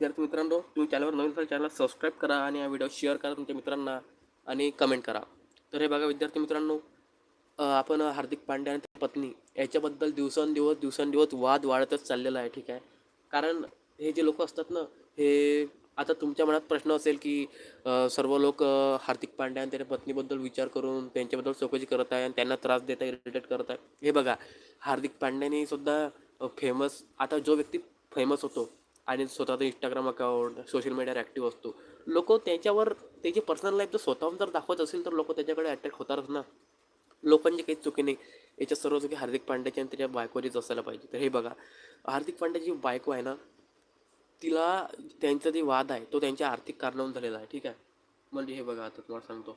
विद्यार्थी मित्रांनो तुम्ही चॅनलवर नवीन असाल चॅनल सबस्क्राईब करा आणि हा व्हिडिओ शेअर करा तुमच्या मित्रांना आणि कमेंट करा. तर हे बघा विद्यार्थी मित्रांनो आपण हार्दिक पांड्या आणि पत्नी याच्याबद्दल दिवसेंदिवस दिवसेंदिवस वाद वाढतच चाललेला आहे ठीक आहे? कारण हे जे लोक असतात ना हे आता तुमच्या मनात प्रश्न असेल की सर्व लोक हार्दिक पांड्या आणि त्याच्या पत्नीबद्दल विचार करून त्यांच्याबद्दल चौकशी करत आहे आणि त्यांना त्रास देत आहे इरिटेट करत आहे. हे बघा हार्दिक पांड्याने सुद्धा फेमस आता जो व्यक्ती फेमस होतो आणि स्वतःचं इंस्टाग्राम अकाउंट सोशल मीडियावर ॲक्टिव्ह असतो. लोक त्याच्यावर त्याची पर्सनल लाईफ जर स्वतःहून जर दाखवत असेल तर लोक त्याच्याकडे अट्रॅक्ट होतातच ना. लोकांची काही चुकी नाही. याच्यात सर्व चुकी हार्दिक पांड्याची आणि त्याच्या बायकोरीच असायला पाहिजे. तर हे बघा हार्दिक पांड्याची बायको आहे ना तिला त्यांचा जे वाद आहे तो त्यांच्या आर्थिक कारणावरून झालेला आहे. ठीक आहे? म्हणजे हे बघा आता तुम्हाला सांगतो.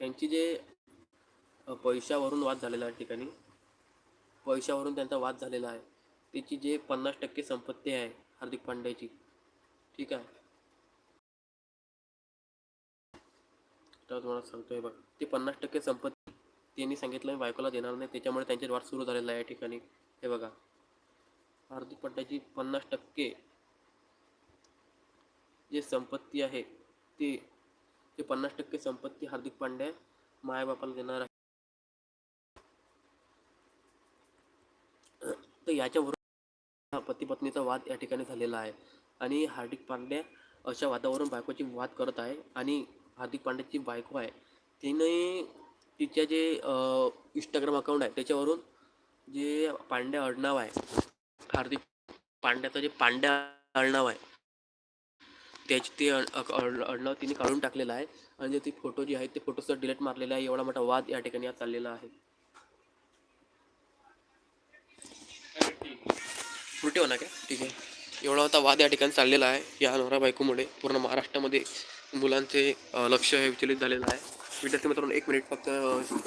त्यांची जे पैशावरून वाद झालेला आहे ठिकाणी पैशावरून त्यांचा वाद झालेला आहे. त्याची जे पन्नास टक्के संपत्ती आहे हार्दिक पांड्याची. ठीक आहे? तर तुम्हाला सांगतोय बघ ती पन्नास टक्के संपत्ती त्यांनी सांगितलं बायकोला देणार नाही त्याच्यामुळे त्यांची वाट सुरू झालेला आहे या ठिकाणी. हे बघा. हार्दिक पांड्याची पन्नास टक्के जे संपत्ती आहे ते ते पन्नास टक्के संपत्ती हार्दिक पांड्या मायबापाला देणार आहे. तर याच्यावरून पती पत्नीचा वाद या ठिकाणी झालेला आहे. आणि हार्दिक पांड्या अशा वादावरून बायकोची वाद करत आहे आणि हार्दिक पांड्याची बायको आहे. तिने तिच्या जे इंस्टाग्राम अकाउंट आहे त्याच्यावरून जे पांड्या अडनाव आहे हार्दिक पांड्याचं जे पांड्या अडनाव आहे त्याची ते अडनाव तिने काढून टाकलेलं आहे. आणि जे ती फोटो जे आहे ते फोटोचं डिलीट मारलेला आहे एवढा मोठा वाद या ठिकाणी चाललेला आहे. उलटे होणार काय ठीक आहे. एवढा होता वाद या ठिकाणी चाललेला आहे. या नवरा बायकोमुळे पूर्ण महाराष्ट्रामध्ये मुलांचे लक्ष हे विचलित झालेलं आहे. विद्यार्थी मित्रांनो एक मिनिट फक्त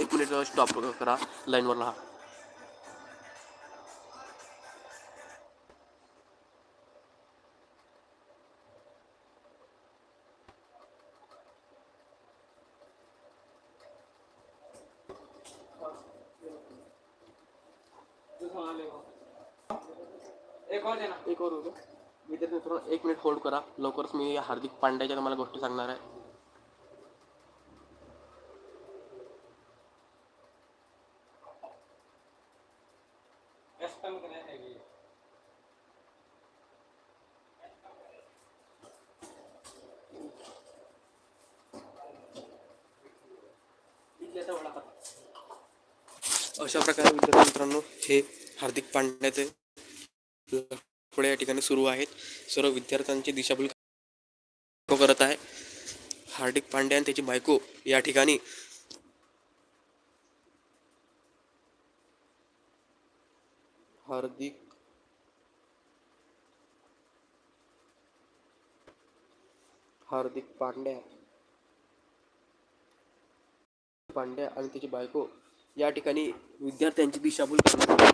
एक मिनिट स्टॉप करा. लाईनवर राहा. एक और देना। एक और होतं विद्यार्थी मित्रांनो एक मिनिट होल्ड करा. लवकरच मी हार्दिक पांड्याच्या तुम्हाला गोष्टी सांगणार आहे. अशा प्रकारे विद्यार्थी मित्रांनो हे हार्दिक पांड्याचे पुढे या ठिकाणी सुरू आहेत. सर्व विद्यार्थ्यांची दिशाभूल करत आहे. हार्दिक पांड्या आणि त्याची बायको या ठिकाणी हार्दिक हार्दिक पांड्या पांड्या आणि त्याची बायको या ठिकाणी विद्यार्थ्यांची दिशाभूल करत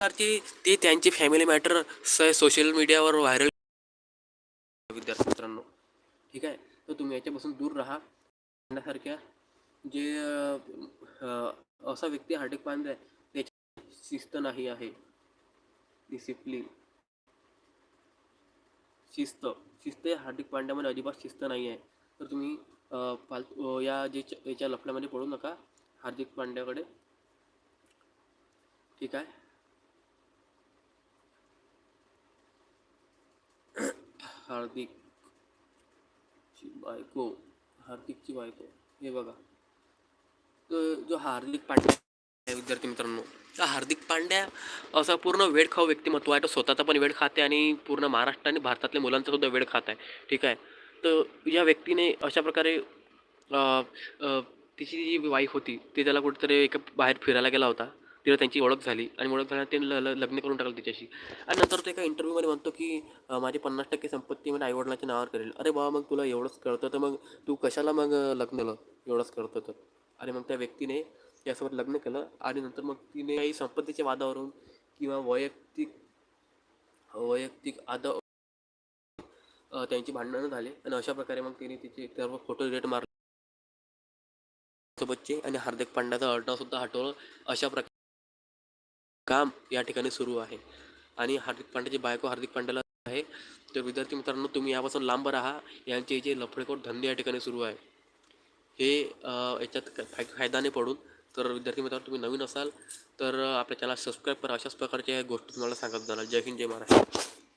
प्रकारचे ते त्यांचे फॅमिली मॅटर सोशल मीडियावर व्हायरल विद्यार्थी मित्रांनो. ठीक आहे? तर तुम्ही याच्यापासून दूर राहा. पांड्यासारख्या जे असा व्यक्ती हार्दिक पांड्या आहे त्याची शिस्त नाही आहे. डिसिप्लिन शिस्त. शिस्त हार्दिक पांड्यामध्ये अजिबात शिस्त नाही आहे. तर तुम्ही फालतू या जे याच्या लफड्यामध्ये पडू नका हार्दिक पांड्याकडे. ठीक आहे? हार्दिकची बायको हार्दिकची बायको. हे बघा. तर जो हार्दिक पांड्या आहे विद्यार्थी मित्रांनो तर हार्दिक पांड्या असा पूर्ण वेळ खाऊ व्यक्तिमत्व आहे. तो स्वतःचा पण वेळ खाते आणि पूर्ण महाराष्ट्र आणि भारतातल्या मुलांचा सुद्धा वेळ खात आहे. ठीक आहे? तर या व्यक्तीने अशा प्रकारे तिची जी वाईफ होती ती त्याला कुठेतरी एका बाहेर फिरायला गेला होता. तिला त्यांची ओळख झाली आणि ओळख झाल्यानंतर त्याने ल- लग्न करून टाकलं तिच्याशी. आणि नंतर तो एका इंटरव्ह्यूमध्ये म्हणतो की माझी पन्नास टक्के संपत्ती मी आईवडिलांच्या नावावर करेल. अरे बाबा मग तुला एवढंच कळतं तर मग तू कशाला मग लग्न केलं एवढंच कळतं तर? आणि मग त्या व्यक्तीने त्यासोबत लग्न केलं आणि नंतर मग तिने काही संपत्तीच्या वादावरून किंवा वैयक्तिक वैयक्तिक आद त्यांची भांडणं झाले आणि अशा प्रकारे मग तिने तिचे सर्व फोटो डिलीट मारले. सोबतचे आणि हार्दिक पांड्याचं अडनाव सुद्धा हटवलं. अशा प्रकारे काम या ठिकाणी सुरू आहे. आणि हार्दिक पांड्याची बायको हार्दिक पांड्याला आहे. तर विद्यार्थी मित्रांनो तुम्ही यापासून लांब राहा. यांचे जे लफडेखोर धंदे या ठिकाणी सुरू आहे. हे याच्यात फाय फायदा नाही पडून. तर विद्यार्थी मित्रांनो तुम्ही नवीन असाल तर आपल्या चॅनल सबस्क्राईब करा. अशाच प्रकारच्या गोष्टी तुम्हाला सांगत जाणार. जय हिंद जय महाराष्ट्र.